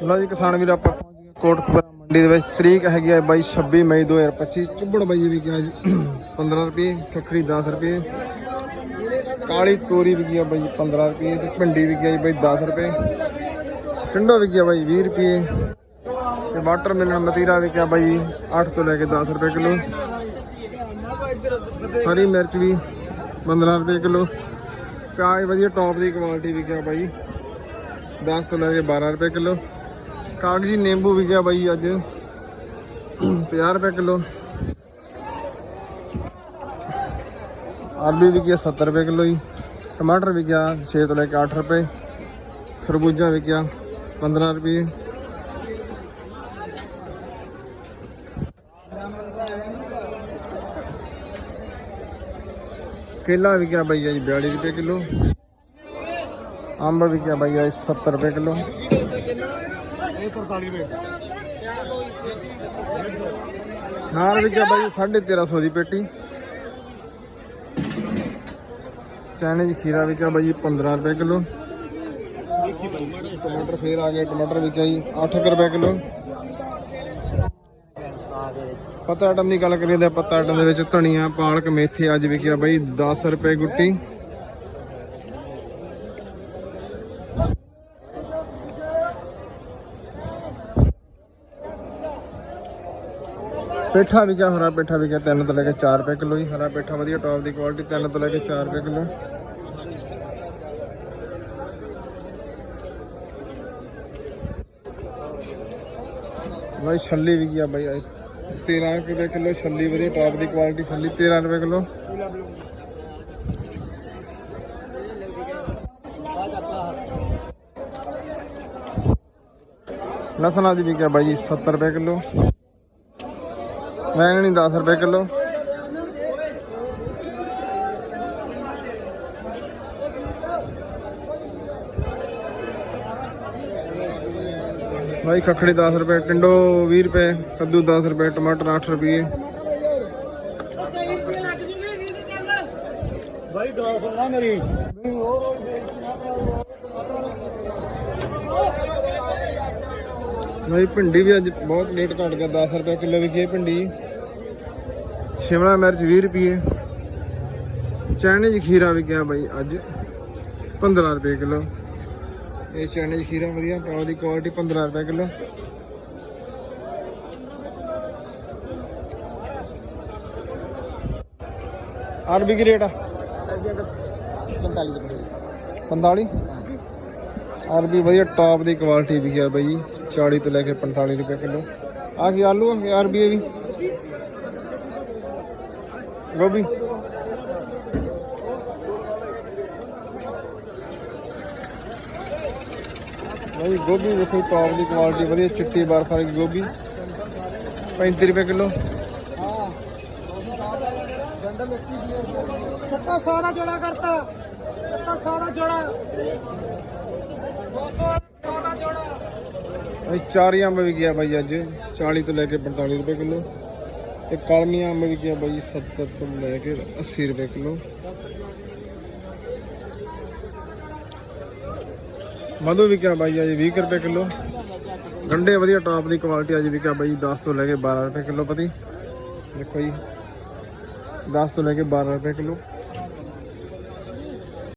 ਲਓ ਜੀ ਕਿਸਾਨ ਵੀਰ, ਆਪਾਂ ਪਹੁੰਚ ਕੋਟਕਪੁਰਾ ਮੰਡੀ ਦੇ ਵਿੱਚ। ਤਰੀਕ ਹੈਗੀ ਹੈ ਬਾਈ 26 ਮਈ 2025 ਚੁੱਬੜ ਬਾਈ ਵੀ ਗਿਆ ਜੀ 15 ਰੁਪਏ ਖੱਖੜੀ 10 ਰੁਪਏ। ਕਾਲੀ ਤੋਰੀ ਵੀ ਗਿਆ ਬਾਈ 15 ਰੁਪਏ ਤੇ ਭਿੰਡੀ ਵੀ ਗਿਆ ਜੀ ਬਾਈ 10 ਰੁਪਏ। ਟਿੰਡੋ ਵੀ ਗਿਆ ਬਾਈ 20 ਰੁਪਏ। ਤੇ ਮਿਲਣ ਮਤੀਰਾ ਵੀ ਗਿਆ ਬਾਈ 8 ਤੋਂ ਲੈ ਕੇ 10 ਰੁਪਏ ਕਿਲੋ। ਹਰੀ ਮਿਰਚ ਵੀ 15 ਰੁਪਏ ਕਿਲੋ। ਪਿਆਜ਼ ਵਧੀਆ ਟੌਪ ਦੀ ਕੁਆਲਿਟੀ ਵੀ ਗਿਆ ਬਾਈ। 10 ਤੋਂ ਲੈ ਕੇ 12 ਰੁਪਏ ਕਿਲੋ। ਕਾਗਜੀ ਨਿੰਬੂ ਵਿਕਿਆ ਬਾਈ ਅੱਜ। 50 ਰੁਪਏ ਕਿਲੋ। ਆਲੂ ਵਿਕਿਆ ਗਿਆ 70 ਰੁਪਏ ਕਿਲੋ ਜੀ। ਟਮਾਟਰ ਵਿਕਿਆ ਗਿਆ 6 ਤੋਂ ਲੈ ਕੇ 8 ਰੁਪਏ। ਖਰਬੂਜਾ ਵਿਕਿਆ ਗਿਆ 15 ਰੁਪਏ। ਕੇਲਾ ਵੀ ਗਿਆ ਬਾਈ ਜੀ 42 ਰੁਪਏ ਕਿਲੋ। ਅੰਬ ਵੀ ਗਿਆ ਬਾਈ ਜੀ 70 ਰੁਪਏ। ਕਿਲੋ ਨਾਰ ਵੀ ਗਿਆ ਬਾਈ 1350 ਦੀ ਪੇਟੀ। ਚਾਈਨਾ ਖੀਰਾ ਵੀ ਬਾਈ 15 ਰੁਪਏ ਕਿਲੋ। ਟਮਾਟਰ ਫੇਰ ਆ ਗਏ ਟਮਾਟਰ ਵੀ ਜੀ 8 ਰੁਪਏ ਕਿਲੋ। ਪੱਤਾ ਆਟਮ ਦੀ ਗੱਲ ਕਰੀਏ ਤਾਂ ਪੱਤਾ ਆਟਮ ਦੇ ਵਿੱਚ ਧਨੀਆ, ਪਾਲਕ, ਮੇਥੇ, ਅੱਜ ਵਿਕਿਆ ਬਾਈ 10 ਰੁਪਏ ਗੁੱਟੀ। ਪੇਠਾ ਵੀ ਗਿਆ ਹਰਾ ਪੇਠਾ ਵੀ ਗਿਆ 3 ਤੋਂ ਲੈ ਕੇ 4 ਰੁਪਏ ਕਿਲੋ ਜੀ, ਹਰਾ ਪੇਠਾ ਵਧੀਆ ਟੌਪ ਦੀ ਕੁਆਲਿਟੀ 3 ਤੋਂ ਲੈ ਕੇ 4 ਰੁਪਏ ਕਿਲੋ। ਬਾਈ ਛੱਲੀ ਵੀ ਗਿਆ ਬਾਈ ਅੱਜ। 13 ਰੁਪਏ ਕਿਲੋ ਛੱਲੀ ਵਧੀਆ ਟੌਪ ਦੀ ਕੁਆਲਿਟੀ ਛੱਲੀ 13 ਰੁਪਏ ਕਿਲੋ। ਲਸਣ ਦੀ ਵੀ ਗਿਆ ਬਾਈ ਜੀ 70 ਰੁਪਏ ਕਿਲੋ। ਵੈਂਗਣੀ 10 ਰੁਪਏ ਕਿਲੋ। ਭਾਈ ਖਖੜੀ 10 ਰੁਪਏ ਟਿੰਡੋ 20 ਰੁਪਏ ਕੱਦੂ 10 ਰੁਪਏ ਟਮਾਟਰ 8 ਰੁਪਏ। ਭਾਈ ਗੱਲ ਸੁਣਨਾ ਮੇਰੀ। ਭਾਈ ਭਿੰਡੀ ਵੀ ਅੱਜ ਬਹੁਤ ਲੇਟ ਘਟ ਗਿਆ 10 ਰੁਪਏ ਕਿਲੋ ਵਿਕੀ ਹੈ ਭਿੰਡੀ। ਸ਼ਿਮਲਾ ਮਿਰਚ 20 ਰੁਪਏ ਚਾਈਨੀਜ਼ ਖੀਰਾ ਵੀ ਗਿਆ ਬਾਈ ਅੱਜ। 15 ਰੁਪਏ ਕਿਲੋ। ਇਹ ਚਾਈਨੀਜ਼ ਖੀਰਾ ਵਧੀਆ ਟੌਪ ਦੀ ਕੁਆਲਿਟੀ 15 ਰੁਪਏ ਕਿਲੋ। ਅਰਬੀ ਕੀ ਰੇਟ ਆ? 45 ਰੁਪਏ 45 ਅਰਬੀ ਵਧੀਆ ਟੌਪ ਦੀ ਕੁਆਲਿਟੀ ਵੀ ਗਿਆ ਬਾਈ 40 ਤੋਂ ਲੈ ਕੇ 45 ਰੁਪਏ ਕਿਲੋ। ਆ ਕੀ ਆਲੂ ਆ? ਇਹ ਇਹ ਵੀ। ਗੋਭੀ। ਬਾਈ ਗੋਭੀ ਦੇਖੋ ਟੌਪ ਦੀ ਕੁਆਲਿਟੀ ਵਧੀਆ ਚਿੱਟੀ ਬਰਫ ਵਾਲੀ ਗੋਭੀ। 35 ਰੁਪਏ ਕਿਲੋ। ਹਾਂ ਸੱਤਾ 100 ਦਾ ਜੋੜਾ ਕਰਤਾ। 100 ਦਾ ਜੋੜਾ। 200 100 ਦਾ ਜੋੜਾ। ਇਹ ਚਾਰੀ ਅੰਬ ਵੀ ਗਿਆ ਬਾਈ ਅੱਜ। 40 ਤੋਂ ਲੈ ਕੇ 45 ਰੁਪਏ ਕਿਲੋ। ਤੇ ਕਲਮੀ ਅੰਬ ਵੀ ਗਿਆ ਬਾਈ 70 ਤੋਂ ਲੈ ਕੇ 80 ਰੁਪਏ ਕਿਲੋ। ਮਧੂ ਵੀ ਗਿਆ ਬਾਈ, ਅੱਜ 20 ਕੁ ਰੁਪਏ ਕਿਲੋ। ਗੰਡੇ ਵਧੀਆ ਟਾਪ ਦੀ ਕੁਆਲਿਟੀ ਅੱਜ ਵੀ ਗਿਆ ਬਾਈ 10 ਤੋਂ ਲੈ ਕੇ 12 ਰੁਪਏ ਕਿਲੋ ਪਤੀ। ਦੇਖੋ ਜੀ 10 ਤੋਂ ਲੈ ਕੇ 12 ਰੁਪਏ ਕਿਲੋ।